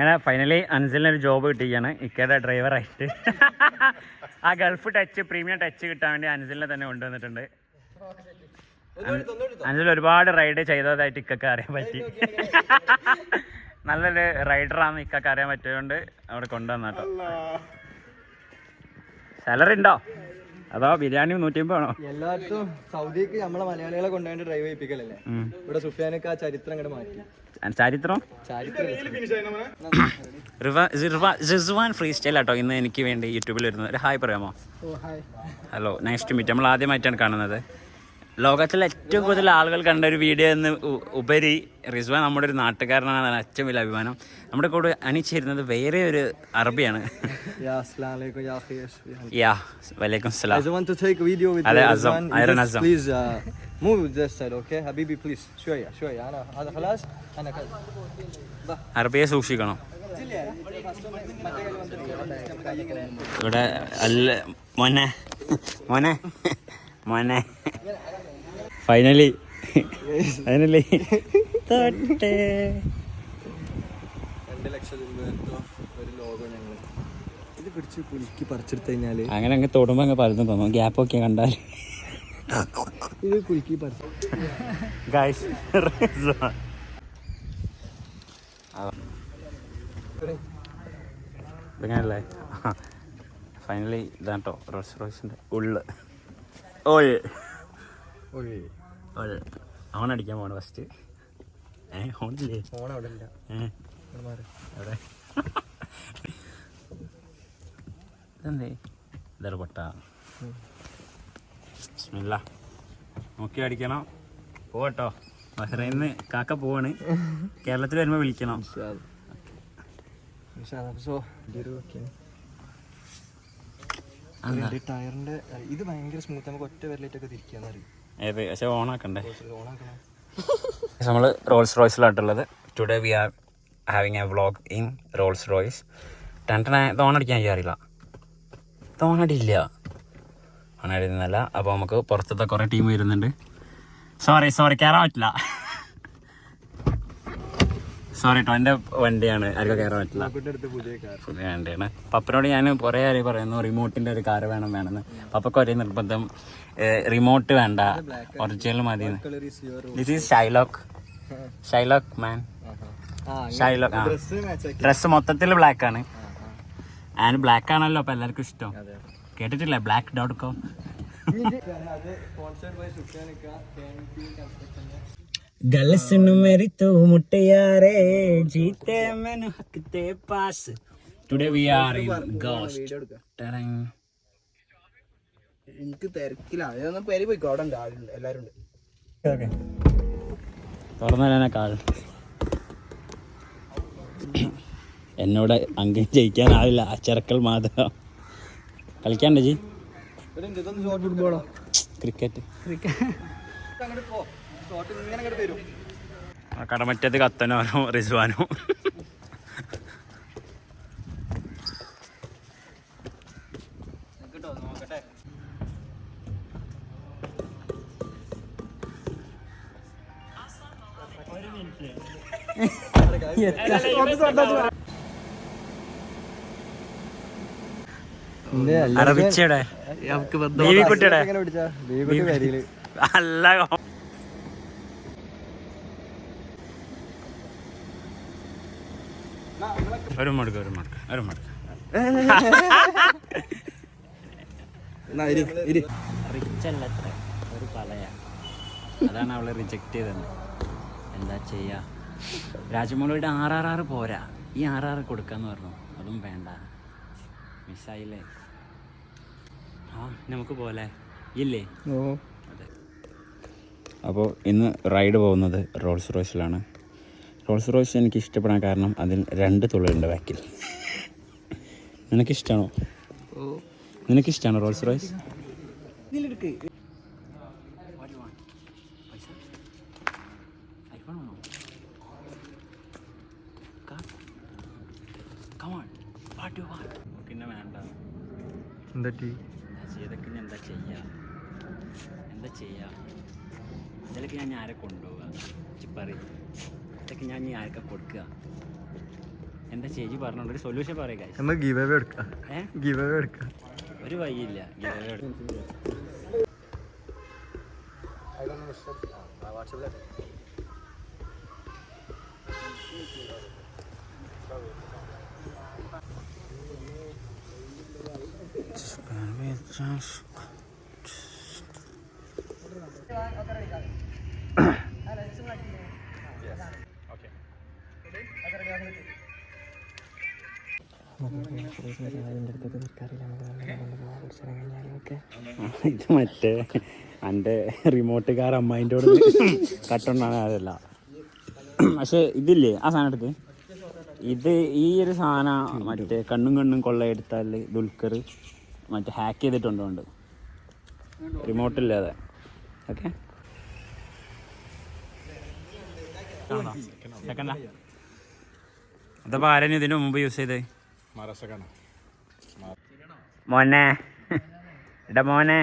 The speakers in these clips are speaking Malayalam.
അങ്ങനെ ഫൈനലി അൻസലിനൊരു ജോബ് കിട്ടിയാണ് ഇക്കയുടെ ഡ്രൈവറായിട്ട് ആ ഗൾഫ് ടച്ച് പ്രീമിയം ടച്ച് കിട്ടാൻ വേണ്ടി അൻസലിനെ തന്നെ കൊണ്ടുവന്നിട്ടുണ്ട്. അൻസൽ ഒരുപാട് റൈഡ് ചെയ്തതായിട്ട് ഇക്കൊക്കെ അറിയാൻ പറ്റി. നല്ലൊരു റൈഡറാണ് ഇക്കൊക്കെ അറിയാൻ പറ്റിയതുകൊണ്ട് അവിടെ കൊണ്ടുവന്നാട്ടോ. സാലറി ഉണ്ടോ? അതോ ബിരിയാണി നൂറ്റി അമ്പത് ആണോ എല്ലായിടത്തും സൗദിക്ക് നമ്മളെ മലയാളികളെ കൊണ്ടുപോയി ഡ്രൈവ് ചെയ്യിപ്പിക്കലല്ലേ? ഇവിടെ സുഫിയാനൊക്കെ ആ ചരിത്രം അങ്ങോട്ട് മാറ്റി. ചരിത്രം? റിസ്വാൻ ഫ്രീ സ്റ്റൈൽ ആട്ടോ ഇന്ന് എനിക്ക് വേണ്ടി യൂട്യൂബിൽ വരുന്നത്. ഒരു ഹായ് പറയാമോ? ഹലോ നെക്സ്റ്റ് മീറ്റ് നമ്മൾ ആദ്യമായിട്ടാണ് കാണുന്നത്. ലോകത്തിലെ ഏറ്റവും കൂടുതൽ ആളുകൾ കണ്ട ഒരു വീഡിയോ എന്ന് ഉപരി റിസ്വാൻ നമ്മുടെ ഒരു നാട്ടുകാരനാണ്. ഏറ്റവും വലിയ അഭിമാനം. നമ്മുടെ കൂടെ അണിച്ചേരുന്നത് വേറെ ഒരു അറബിയാണ്. അറബിയെ സൂക്ഷിക്കണം. ഇവിടെ അല്ല മോനെ. മോനെ. മോനെ. ഫൈനലി ഫൈനലി തൊട്ടേ. രണ്ട് ലക്ഷം രൂപ ഒരു ഞങ്ങൾ ഇത് പിടിച്ച് കുലുക്കി പറിച്ചെടുത്ത് കഴിഞ്ഞാൽ അങ്ങനെ അങ്ങ് തൊടുമ്പോ അങ്ങ് പലതും തോന്നും. ഗ്യാപ്പ് ഒക്കെ കണ്ടാൽ ഇത് കുലുക്കി പറിച്ചു ഗായ്സ് ഇതങ്ങനല്ലേ ഫൈനലി ഇതാട്ടോ റോസ് റോയ്സിന്റെ ഉള്ള്. അവൻ അടിക്കാൻ പോണ ഫസ്റ്റ് ഏ ഹോണില്ലേ അവിടെ ഇല്ല. എവിടെ ഇതെന്തേ? ഇതൊരു പൊട്ട. നോക്കി അടിക്കണം. പോട്ടോ ബഹ്റൈന്ന് കാക്ക പോവാണ്. കേരളത്തിൽ വരുമ്പോൾ വിളിക്കണം. ഇൻഷാ അല്ലാ. ഇൻഷാ അല്ലാ. So, ഇതൊരു okay. എന്താ? ഇതിന്റെ ടയറിന്റെ ഇത് ഭയങ്കര സ്മൂത്ത് നമുക്ക് ഒറ്റ തിരിക്കാന്ന് അറിയും ഏത് പക്ഷെ ഓണാക്കണ്ടേ? ഓണാക്കണം. നമ്മൾ Rolls റോയ്സിലായിട്ടുള്ളത് today we are having a vlog in Rolls Royce ടണ്ടന തോണടിക്കാൻ അറിയില്ല. തോണടിയില്ല ഓണടിയുന്നല്ല അപ്പോൾ നമുക്ക് പുറത്തത്തെ കുറേ ടീം വരുന്നുണ്ട്. സോറി സോറി കയറാൻ പറ്റില്ല. സോറി കേട്ടോ എന്റെ വണ്ടിയാണ്. ആർക്കും കയറാൻ പറ്റില്ല. പുതിയ വണ്ടിയാണ്. പപ്പനോട് ഞാൻ കുറേ കാര്യം പറയുന്നു. റിമോട്ടിന്റെ ഒരു കാർ വേണം വേണമെന്ന്. പപ്പക്ക് ഒരേ നിർബന്ധം. റിമോട്ട് വേണ്ട. ഒറിജിനൽ മതി this is Shylock Shylock man Shylock ആ ഡ്രസ്സ് മൊത്തത്തിൽ ബ്ലാക്ക് ആണ്. ആൻഡ് ബ്ലാക്ക് ആണല്ലോ അപ്പൊ എല്ലാവർക്കും ഇഷ്ടം. കേട്ടിട്ടില്ലേ? ബ്ലാക്ക് ഡോട്ട് കോം ਗਲਸ ਨੂੰ ਮੇਰੀ ਤੂੰ ਮੁਟਿਆਰੇ ਜੀਤੇ ਮੈਨੂੰ ਹੱਕ ਤੇ ਪਾਸ today we are in ghost എനിക്ക് തിരക്കിലാണ് പേര് പോയിക്കോ? അവിടെ ഉണ്ട് ആളുണ്ട് എല്ലാവരും ഉണ്ട്. ഓക്കെ തുറന്നു കാൾ എന്നോട് അങ്കം ജയിക്കാനാവില്ല. ചെറുക്കൽ മാത്രം. കളിക്കാണ്ടേ ജി? ക്രിക്കറ്റ് ക്രിക്കറ്റ് ഷോട്ട് ഇങ്ങനെ കടമറ്റത്ത് കത്തനോനോ റിസ്വാനോ? കേട്ടോ? നമുക്ക് അല്ല ഒരു മടുക്ക ഒരു മടുക്ക ഒരു മടുക്ക. ഇരി ഇരി. റിച്ച് അല്ല അത്ര ഒരു പലയാ. അതാണ് അവളെ റിജക്റ്റ് ചെയ്തത്. എന്താ ചെയ്യാ? രാജമൗളിയുടെ ആർ ആർ ആർ പോരാ. ഈ ആർ ആർ കൊടുക്കാന്ന് പറഞ്ഞു. അതും വേണ്ട. മിസ്സായില്ലേ? ആ നമുക്ക് പോലെ ഇല്ലേ? അപ്പോൾ ഇന്ന് റൈഡ് പോകുന്നത് റോൾസ് റോയ്സിലാണ്. റോൾസ് റോയ്സ് എനിക്ക് ഇഷ്ടപ്പെടാൻ കാരണം അതിൽ രണ്ട് തുള്ളിയുണ്ട് ബാക്കിൽ. നിനക്കിഷ്ടമാണോ ഓ. നിനക്കിഷ്ടമാണോ റോൾസ് റോയ്സ് ഇതിലെടുക്ക്. പിന്നെ വേണ്ട. എന്താ എന്താ ചെയ്യാ? എന്താ ചെയ്യാ? ഇതിലൊക്കെ ഞാൻ ആരെ കൊണ്ടുപോവുക ചിപ്പറി ഇതൊക്കെ ഞാൻ ഇനി ആർക്കാ കൊടുക്കുക. എന്താ ചേച്ചി പറഞ്ഞോണ്ട് ഒരു സൊല്യൂഷൻ പറയാം guys. നമ്മൾ ഗീവ് അവേ എടുക്കാം. ഏ? ഗീവ് അവേ എടുക്കാം. ഒരു വഴിയില്ല. giveaway എടുക്കാൻ. ഇത് മറ്റേ എന്റെ റിമോട്ടുകാർ അമ്മായിന്റെ കട്ടുണ്ടാണ് അതല്ല. പക്ഷെ ഇതില്ലേ ആ സാധനം എടുത്ത് ഇത് ഈ ഒരു സാധനം മറ്റേ കണ്ണും കണ്ണും കൊള്ളയെടുത്താൽ ദുൽഖർ മറ്റേ ഹാക്ക് ചെയ്തിട്ടുണ്ടോണ്ട് റിമോട്ടില്ലാതെ ഓക്കെ അതപ്പോൾ ആരെയും ഇതിന് മുമ്പ് യൂസ് ചെയ്തേ? മോനെ. എടാ മോനെ.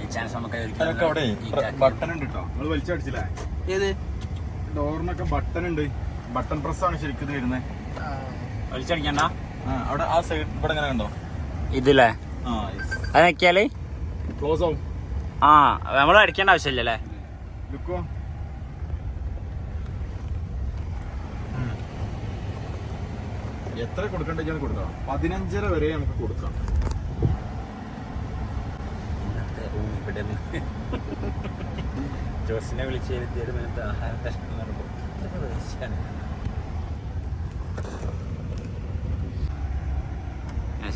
ഈ ചാൻസ് നമുക്ക് അതിനൊക്കെ അവിടെ ബട്ടൺ ഉണ്ട് കേട്ടോ നമ്മൾ വലിച്ചടിച്ചില്ലേ ഏത്? ഡോറിനൊക്കെ ബട്ടൺ ഉണ്ട്. ബട്ടൺ പ്രസ് ആണ് ശരിക്കും ഇത് വരുന്നത് വലിച്ചടിക്കണ്ട ആ അവിടെ ആ സൈഡ് ഇവിടെ എങ്ങനെ കണ്ടോ? ഇതില്ലേ? ആ അത് നോക്കിയാൽ ക്ലോസ് ആവും. ആ നമ്മൾ അടിക്കേണ്ട ആവശ്യമില്ലല്ലേ? ലുക്കോ? എത്ര കൊടുക്കണ്ടെന്ന് കൊടുക്കാം. പതിനഞ്ചര വരെ നമുക്ക് കൊടുക്കാം. ജോസിനെ വിളിച്ച്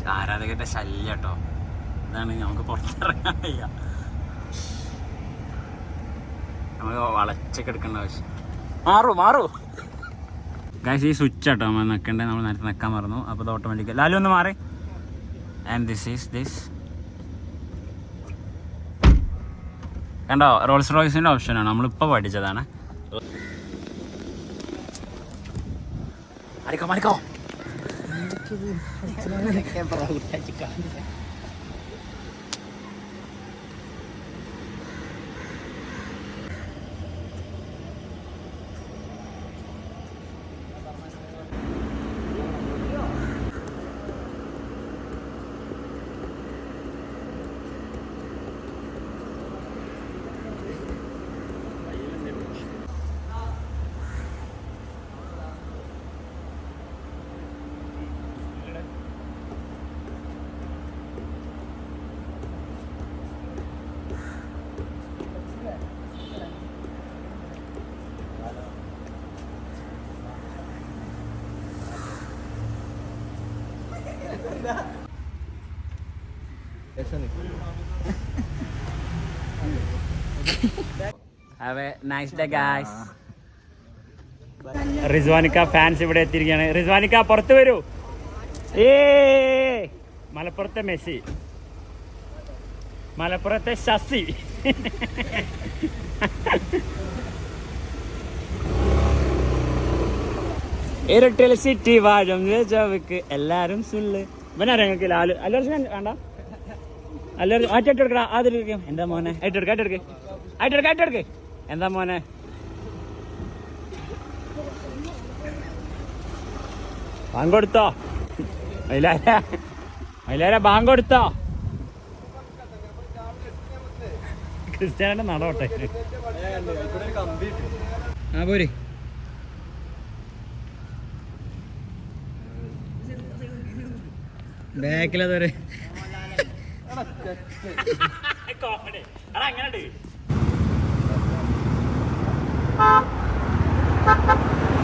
ആരാധകന്റെ ശല്യം കേട്ടോ. ഇതാണ് നമുക്ക് പുറത്തിറങ്ങാൻ വയ്യ. നമ്മൾ വളച്ചൊക്കെ എടുക്കേണ്ട ആവശ്യം. മാറൂ മാറൂ. ഗൈസ് ഈ സ്വിച്ച് ആട്ടോ നമ്മൾ നിൽക്കേണ്ടത് നമ്മൾ നേരത്തെ നിൽക്കാൻ മറന്നു. അപ്പോൾ ഇത് ഓട്ടോമാറ്റിക് ലാലു ഒന്ന് മാറി. ആൻഡ് ദിസ് ഈസ് ദിസ് കണ്ടോ റോൾസ് റോയ്സിന്റെ ഓപ്ഷനാണ് നമ്മളിപ്പോൾ പഠിച്ചതാണ്. അടിക്കോ മടിക്കോ റിസ്വാനിക്ക ഫാൻസ് ഇവിടെ എത്തിയിരിക്കുകയാണ്. റിസ്വാനിക്ക പുറത്ത് വരൂ. ഏ മലപ്പുറത്തെ മെസ്സി. മലപ്പുറത്തെ ശശി. ഇരട്ടിൽ സിറ്റി വാഴും. രാജാവുക്ക് എല്ലാരും സുല്ല് ഇവനറിയാം ഞങ്ങൾക്ക് ലാലു? അല്ല വേണ്ട. അല്ലർജുൻ ആറ്റെടുക്കടാ ആദ്യം എന്താ മോനെ? ആയിട്ടെടുക്ക ആയിട്ടെടുക്ക് ആയിട്ടെടുക്ക ആയിട്ടെടുക്ക് എന്താ മോനെ? ബാങ്ക് കൊടുത്തോ? മൈലാര? മൈലാര ബാങ്ക് കൊടുത്തോ? ക്രിസ്ത്യാനിന്റെ നടോട്ടെ ആ പോരി. ബാക്കിലതൊരു കോമഡി അടാ അങ്ങനെ